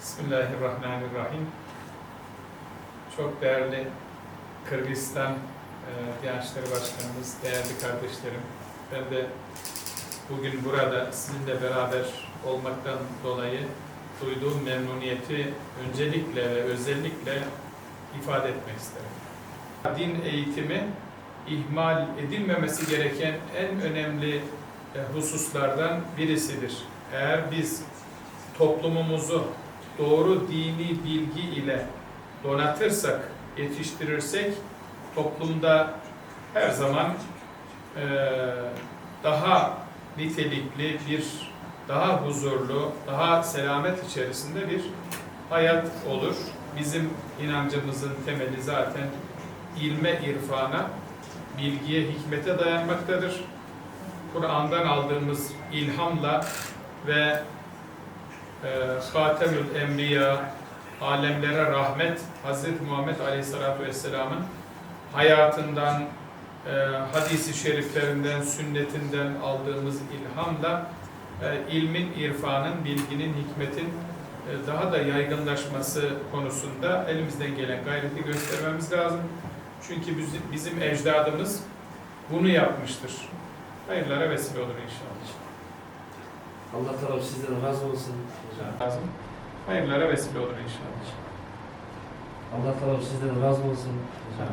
Bismillahirrahmanirrahim. Çok değerli Kırgızistan e, Diyanet Başkanımız, değerli kardeşlerim. Ben de bugün burada sizinle beraber olmaktan dolayı duyduğum memnuniyeti öncelikle ve özellikle ifade etmek isterim. Din eğitimi ihmal edilmemesi gereken en önemli e, hususlardan birisidir. Eğer biz toplumumuzu doğru dini bilgi ile donatırsak, yetiştirirsek toplumda her zaman e, daha nitelikli bir, daha huzurlu, daha selamet içerisinde bir hayat olur. Bizim inancımızın temeli zaten ilme, irfana, bilgiye, hikmete dayanmaktadır. Kur'an'dan aldığımız ilhamla ve Hatemül Enbiya, alemlere rahmet, Hz. Muhammed Aleyhisselatü Vesselam'ın hayatından, e, hadisi şeriflerinden, sünnetinden aldığımız ilhamla e, ilmin, irfanın, bilginin, hikmetin e, daha da yaygınlaşması konusunda elimizden gelen gayreti göstermemiz lazım. Çünkü bizim ecdadımız bunu yapmıştır. Hayırlara vesile olur inşallah. Allah Teala sizden razı olsun. Lazım. Hayırlara vesile olur inşallah. Allah Teala sizden razı olsun hocam.